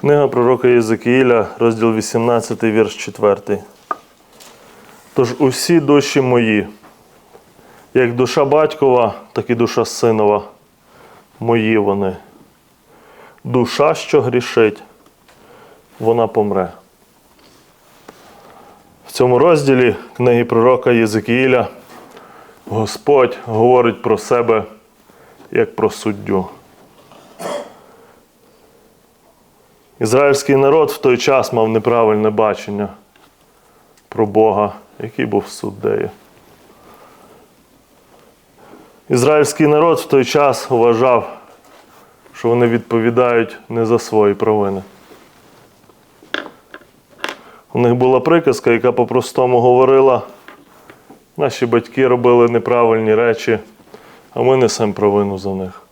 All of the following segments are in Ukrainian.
Книга пророка Єзекіїля, розділ 18, вірш 4. Тож усі душі мої, як душа батькова, так і душа синова, мої вони. Душа, що грішить, вона помре. В цьому розділі книги пророка Єзекіїля Господь говорить про себе як про суддю. Ізраїльський народ в той час мав неправильне бачення про Бога, який був суддею. Ізраїльський народ в той час вважав, що вони відповідають не за свої провини. У них була приказка, яка по-простому говорила: наші батьки робили неправильні речі, а ми несемо провину за них.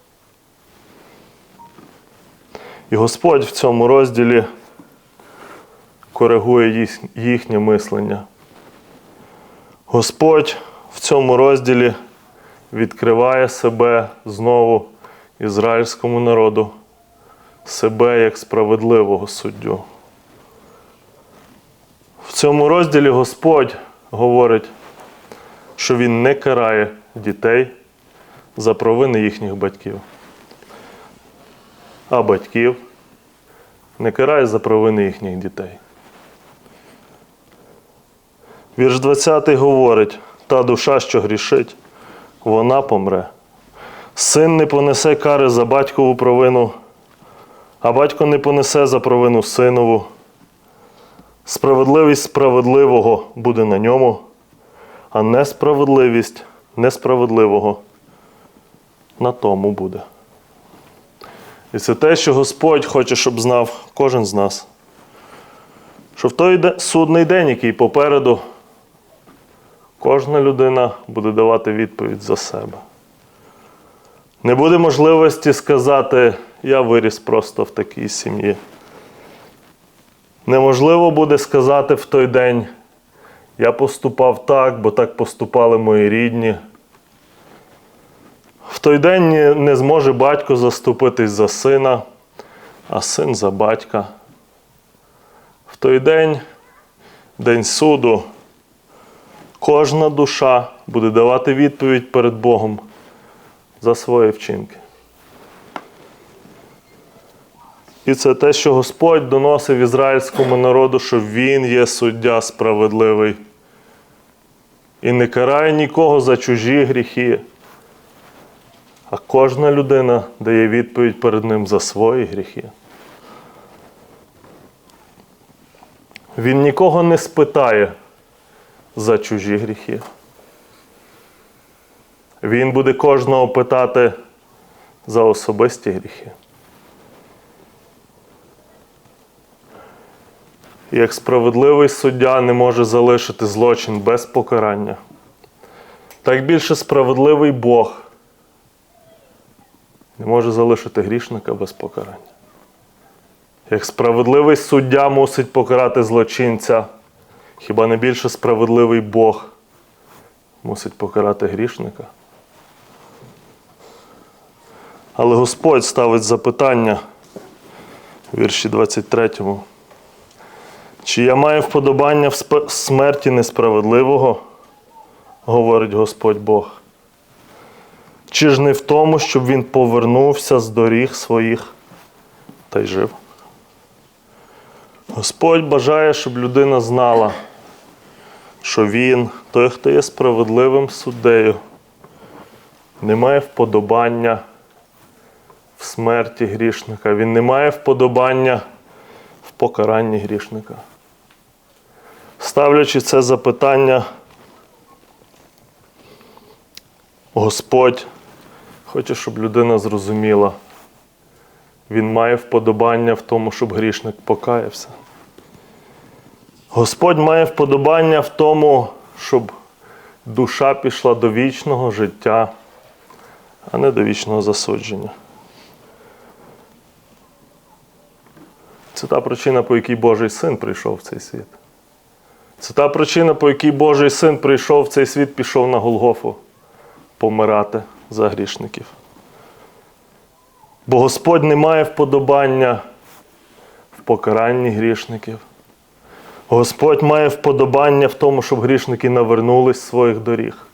І Господь в цьому розділі коригує їхнє мислення. Господь в цьому розділі відкриває себе знову ізраїльському народу, себе як справедливого суддю. В цьому розділі Господь говорить, що Він не карає дітей за провини їхніх батьків а батьків не карає за провини їхніх дітей. Вірш 20 говорить: та душа, що грішить, вона помре. Син не понесе кари за батькову провину, а батько не понесе за провину синову. Справедливість справедливого буде на ньому, а несправедливість несправедливого на тому буде. І це те, що Господь хоче, щоб знав кожен з нас. Що в той судний день, який попереду, кожна людина буде давати відповідь за себе. Не буде можливості сказати, я виріс просто в такій сім'ї. Неможливо буде сказати в той день, я поступав так, бо так поступали мої рідні. В той день не- зможе батько заступитись за сина, а син за батька. В той день, день суду, кожна душа буде давати відповідь перед Богом за свої вчинки. І це те, що Господь доносив ізраїльському народу, що Він є суддя справедливий і не карає нікого за чужі гріхи. А кожна людина дає відповідь перед ним за свої гріхи. Він нікого не спитає за чужі гріхи. Він буде кожного питати за особисті гріхи. Як справедливий суддя не може залишити злочин без покарання, так більше справедливий Бог не може залишити грішника без покарання. Як справедливий суддя мусить покарати злочинця, хіба не більше справедливий Бог мусить покарати грішника? Але Господь ставить запитання в вірші 23. Чи я маю вподобання в смерті несправедливого? говорить Господь Бог. Чи ж не в тому, щоб він повернувся з доріг своїх та й жив? Господь бажає, щоб людина знала, що він, той, хто є справедливим суддею, не має вподобання в смерті грішника, він не має вподобання в покаранні грішника. Ставлячи це запитання, Господь хоче, щоб людина зрозуміла, він має вподобання в тому, щоб грішник покаявся. Господь має вподобання в тому, щоб душа пішла до вічного життя, а не до вічного засудження. Це та причина, по якій Божий син прийшов в цей світ. Це та причина, по якій Божий син прийшов в цей світ, пішов на Голгофу помирати за грішників. Бо Господь не має вподобання в покаранні грішників. Господь має вподобання в тому, щоб грішники навернулись з своїх доріг.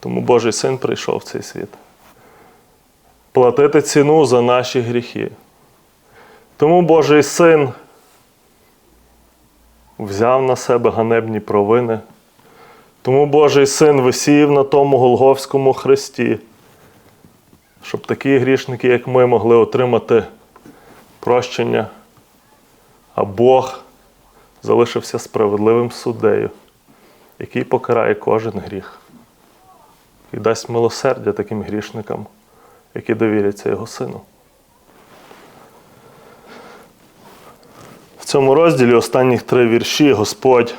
Тому Божий син прийшов в цей світ. Платити ціну за наші гріхи. Тому Божий син взяв на себе ганебні провини. Тому Божий син висів на тому Голговському хресті, щоб такі грішники, як ми, могли отримати прощення, а Бог залишився справедливим суддею, який покарає кожен гріх і дасть милосердя таким грішникам, які довіряться Його сину. В цьому розділі останніх три вірші Господь,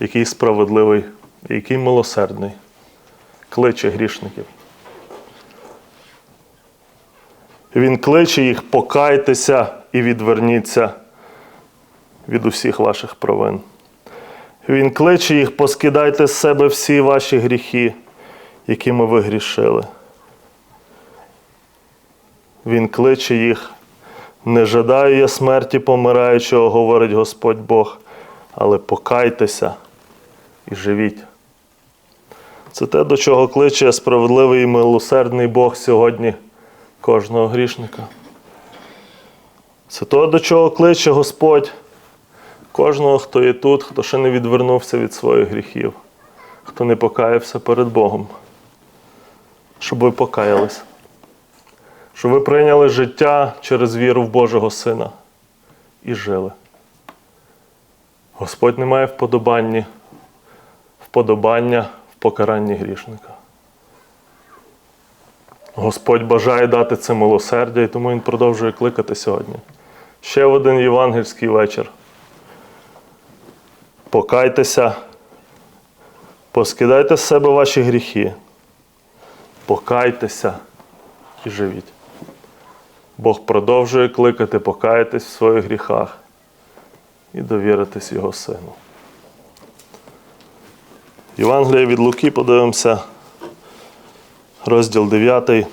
який справедливий і який милосердний, кличе грішників. Він кличе їх, покайтеся і відверніться від усіх ваших провин. Він кличе їх, поскидайте з себе всі ваші гріхи, якими ви грішили. Він кличе їх, не жадаю я смерті помираючого, говорить Господь Бог, але покайтеся і живіть. Це те, до чого кличе справедливий і милосердний Бог сьогодні кожного грішника. Це те, до чого кличе Господь кожного, хто є тут, хто ще не відвернувся від своїх гріхів, хто не покаявся перед Богом, щоб ви покаялись, щоб ви прийняли життя через віру в Божого Сина і жили. Господь не має вподобання, вподобання в покаранні грішника. Господь бажає дати це милосердя, і тому Він продовжує кликати сьогодні. Ще один євангельський вечір. Покайтеся, поскидайте з себе ваші гріхи, покайтеся і живіть. Бог продовжує кликати, покаятись в своїх гріхах і довіритись Його Сину. Євангелія від Луки подивимося, розділ 9.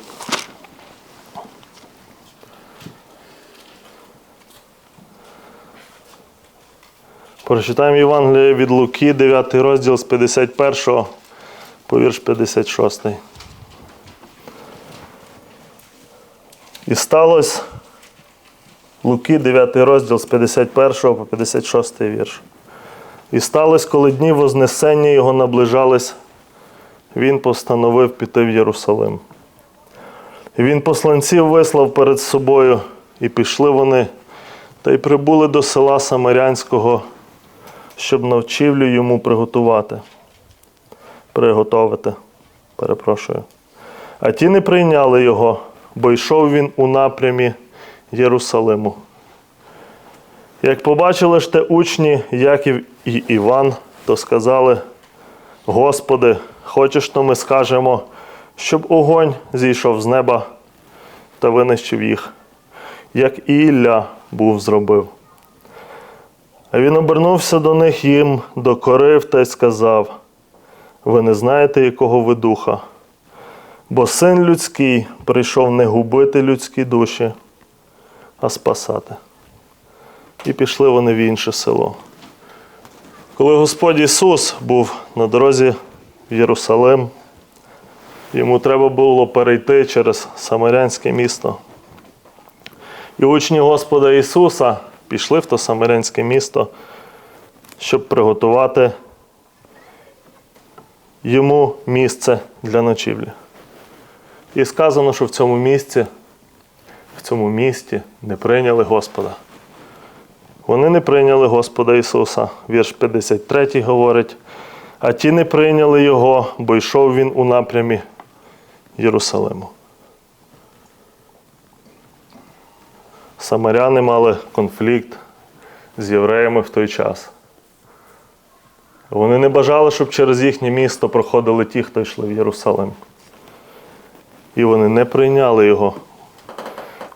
Прочитаємо Євангеліє від Луки, 9 розділ з 51 по вірш 56. І сталося Луки, 9 розділ з 51 по 56 вірш. І сталося, коли дні Вознесення його наближались, він постановив піти в Єрусалим. Він посланців вислав перед собою, і пішли вони, та й прибули до села Самарянського, щоб навчивлю йому приготувати. Приготовити, перепрошую. А ті не прийняли його, бо йшов він у напрямі Єрусалиму. Як побачили ж те учні Яків і Іван, то сказали: Господи, хочеш, то ми скажемо, щоб огонь зійшов з неба та винищив їх, як Ілля був зробив. А він обернувся до них їм, докорив та й сказав: Ви не знаєте, якого ви духа, бо син людський прийшов не губити людські душі, а спасати. І пішли вони в інше село. Коли Господь Ісус був на дорозі Єрусалим, йому треба було перейти через Самарянське місто. І учні Господа Ісуса пішли в то Самарянське місто, щоб приготувати йому місце для ночівлі. І сказано, що в цьому місці, в цьому місті не прийняли Господа. Вони не прийняли Господа Ісуса. Вірш 53 говорить, а ті не прийняли Його, бо йшов він у напрямі Єрусалиму. Самаряни мали конфлікт з євреями в той час. Вони не бажали, щоб через їхнє місто проходили ті, хто йшли в Єрусалим. І вони не прийняли його,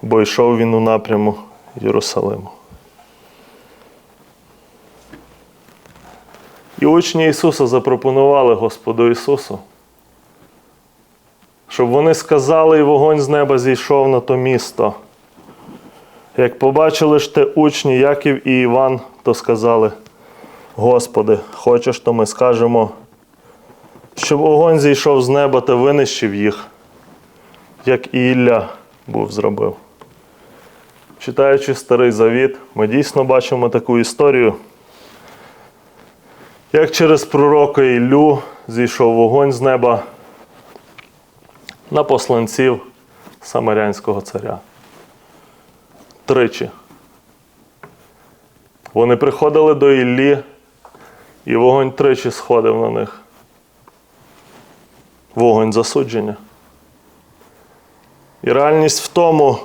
бо йшов він у напряму Єрусалиму. І учні Ісуса запропонували Господу Ісусу, щоб вони сказали, і вогонь з неба зійшов на то місто. Як побачили ж те учні Яків і Іван, то сказали: Господи, хочеш, то ми скажемо, щоб огонь зійшов з неба та винищив їх, як і Ілля був зробив. Читаючи Старий Завіт, ми дійсно бачимо таку історію, як через пророка Іллю зійшов вогонь з неба на посланців Самарянського царя. Тричі. Вони приходили до Іллі, і вогонь тричі сходив на них. Вогонь засудження. І реальність в тому,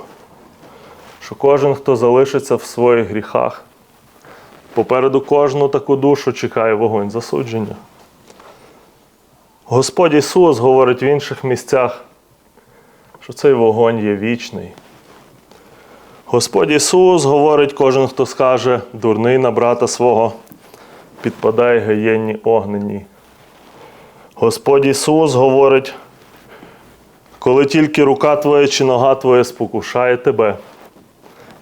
що кожен, хто залишиться в своїх гріхах, попереду кожну таку душу чекає вогонь засудження. Господь Ісус говорить в інших місцях, що цей вогонь є вічний. Господь Ісус говорить, кожен, хто скаже, дурний на брата свого, підпадає гієнні огненній. Господь Ісус говорить, коли тільки рука твоя чи нога твоя спокушає тебе,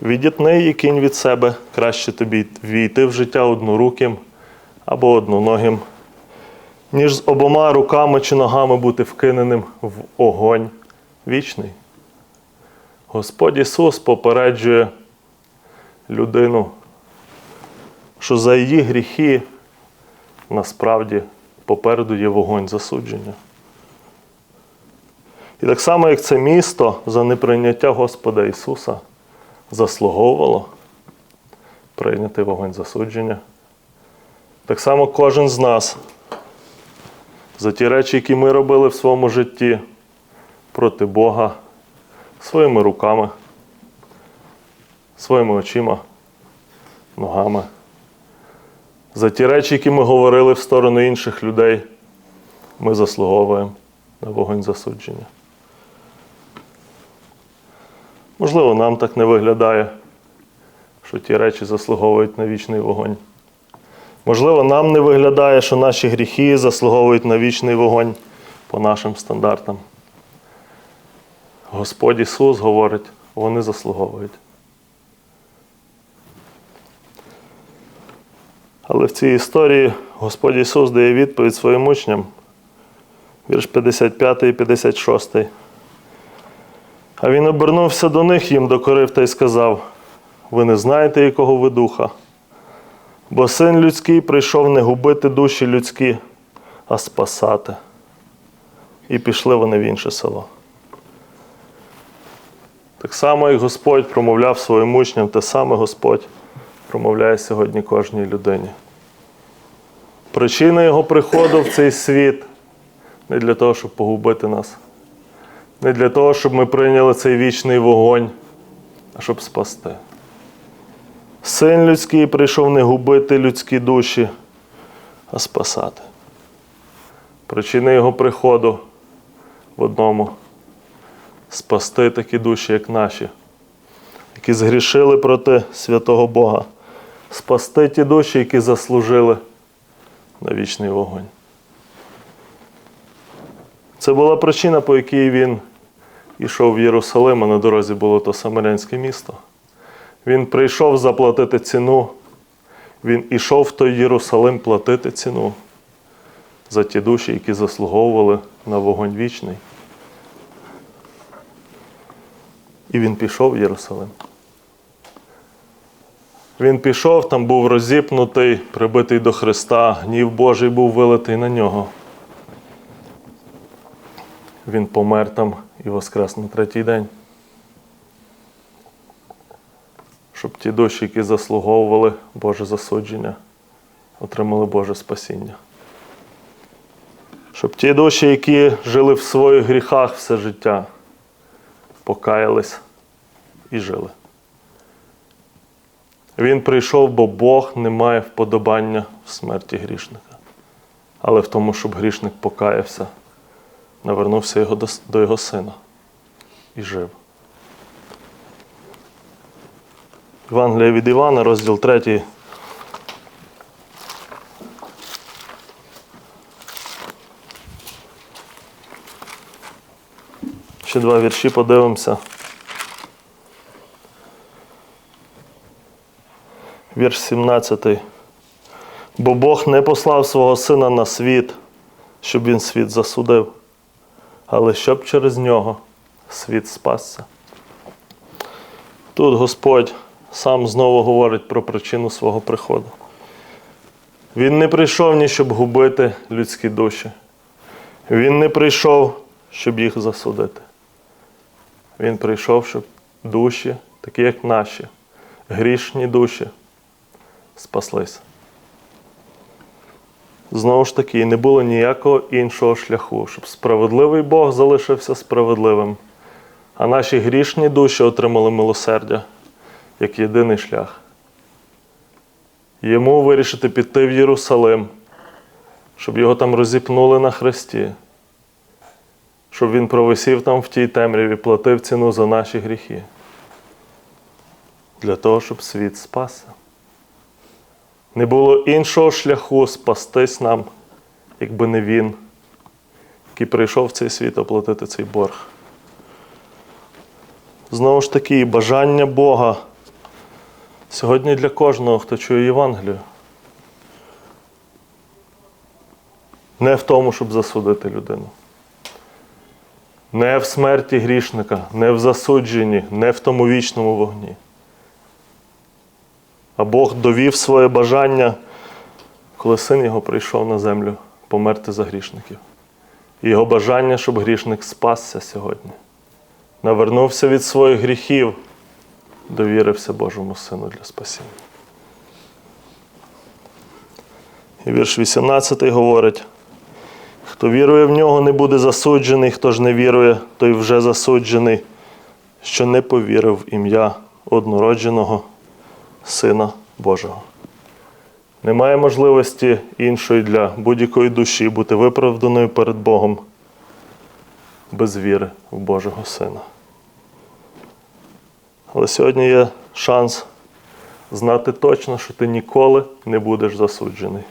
відітни і кинь від себе, краще тобі війти в життя одноруким або одноногим, ніж з обома руками чи ногами бути вкиненим в огонь вічний. Господь Ісус попереджує людину, що за її гріхи насправді попереду є вогонь засудження. І так само, як це місто за неприйняття Господа Ісуса заслуговувало прийняти вогонь засудження, так само кожен з нас за ті речі, які ми робили в своєму житті проти Бога своїми руками, своїми очима, ногами. За ті речі, які ми говорили в сторону інших людей, ми заслуговуємо на вогонь засудження. Можливо, нам так не виглядає, що ті речі заслуговують на вічний вогонь. Можливо, нам не виглядає, що наші гріхи заслуговують на вічний вогонь по нашим стандартам. Господь Ісус говорить, вони заслуговують. Але в цій історії Господь Ісус дає відповідь своїм учням, вірш 55 і 56. А Він обернувся до них їм докорив та й сказав: ви не знаєте, якого ви духа, бо син людський прийшов не губити душі людські, а спасати. І пішли вони в інше село. Так само, як Господь промовляв своїм учням, те саме Господь промовляє сьогодні кожній людині. Причина Його приходу в цей світ не для того, щоб погубити нас, не для того, щоб ми прийняли цей вічний вогонь, а щоб спасти. Син людський прийшов не губити людські душі, а спасати. Причина Його приходу в одному спасти такі душі, як наші, які згрішили проти святого Бога, спасти ті душі, які заслужили на вічний вогонь. Це була причина, по якій він йшов в Єрусалим, а на дорозі було то Самарянське місто. Він прийшов заплатити ціну. Він ішов в той Єрусалим платити ціну за ті душі, які заслуговували на вогонь вічний. І він пішов в Єрусалим. Він пішов, там був розіпнутий, прибитий до Христа, гнів Божий був вилитий на нього. Він помер там і воскрес на третій день. Щоб ті душі, які заслуговували Боже засудження, отримали Боже спасіння. Щоб ті душі, які жили в своїх гріхах все життя, покаялись і жили. Він прийшов, бо Бог не має вподобання в смерті грішника, але в тому, щоб грішник покаявся, навернувся його до, до його сина і жив. Євангелія від Івана, розділ 3. Ще два вірші подивимося. вірш 17. Бо Бог не послав свого Сина на світ, щоб він світ засудив, але щоб через нього світ спасся. Тут Господь сам знову говорить про причину свого приходу. Він не прийшов ні, щоб губити людські душі. Він не прийшов, щоб їх засудити. Він прийшов, щоб душі, такі як наші, грішні душі, спаслися. Знову ж таки, не було ніякого іншого шляху, щоб справедливий Бог залишився справедливим, а наші грішні душі отримали милосердя як єдиний шлях. Йому вирішити піти в Єрусалим, щоб його там розіпнули на хресті, щоб він провисів там в тій темряві, платив ціну за наші гріхи. Для того, щоб світ спасся. Не було іншого шляху спастись нам, якби не він, який прийшов в цей світ оплатити цей борг. Знову ж таки, бажання Бога сьогодні для кожного, хто чує Євангелію. Не в тому, щоб засудити людину. Не в смерті грішника, не в засудженні, не в тому вічному вогні. А Бог довів своє бажання, коли син його прийшов на землю померти за грішників. І його бажання, щоб грішник спасся сьогодні, навернувся від своїх гріхів, довірився Божому Сину для спасіння. І вірш 18 говорить: хто вірує в нього, не буде засуджений, хто ж не вірує, той вже засуджений, що не повірив в ім'я однородженого Сина Божого. Немає можливості іншої для будь-якої душі бути виправданою перед Богом без віри в Божого Сина. Але сьогодні є шанс знати точно, що ти ніколи не будеш засуджений.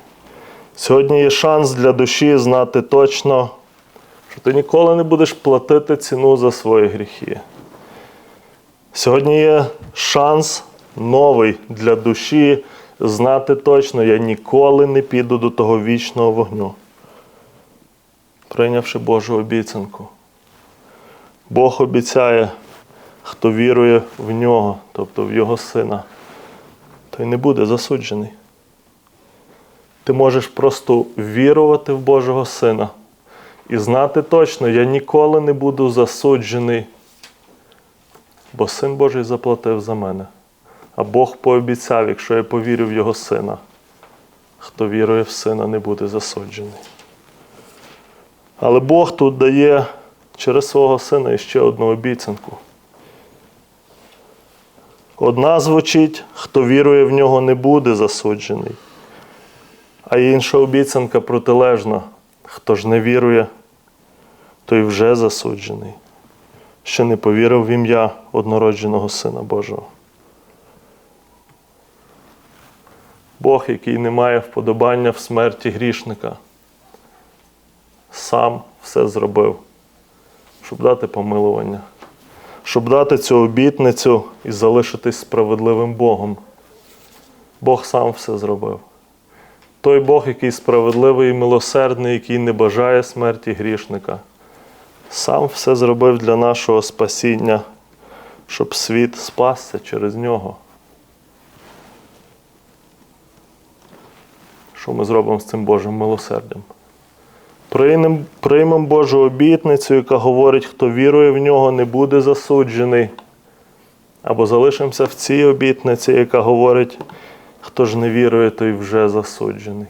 Сьогодні є шанс для душі знати точно, що ти ніколи не будеш платити ціну за свої гріхи. Сьогодні є шанс новий для душі знати точно, я ніколи не піду до того вічного вогню, прийнявши Божу обіцянку. Бог обіцяє, хто вірує в нього, тобто в Його Сина, той не буде засуджений. Ти можеш просто вірувати в Божого Сина і знати точно, я ніколи не буду засуджений, бо Син Божий заплатив за мене. А Бог пообіцяв, якщо я повірю в Його Сина, хто вірує в Сина, не буде засуджений. Але Бог тут дає через свого сина іще одну обіцянку. Одна звучить, хто вірує в нього, не буде засуджений. А інша обіцянка протилежна, хто ж не вірує, той вже засуджений, що не повірив в ім'я однородженого Сина Божого. Бог, який не має вподобання в смерті грішника, сам все зробив, щоб дати помилування, щоб дати цю обітницю і залишитись справедливим Богом. Бог сам все зробив. Той Бог, який справедливий і милосердний, який не бажає смерті грішника, сам все зробив для нашого спасіння, щоб світ спасся через нього. Що ми зробимо з цим Божим милосердям? Приймемо приймем Божу обітницю, яка говорить, хто вірує в нього, не буде засуджений. Або залишимося в цій обітниці, яка говорить, хто ж не вірує, той вже засуджений.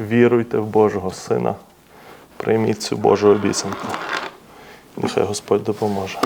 Віруйте в Божого Сина, прийміть цю Божу обіцянку. Нехай Господь допоможе.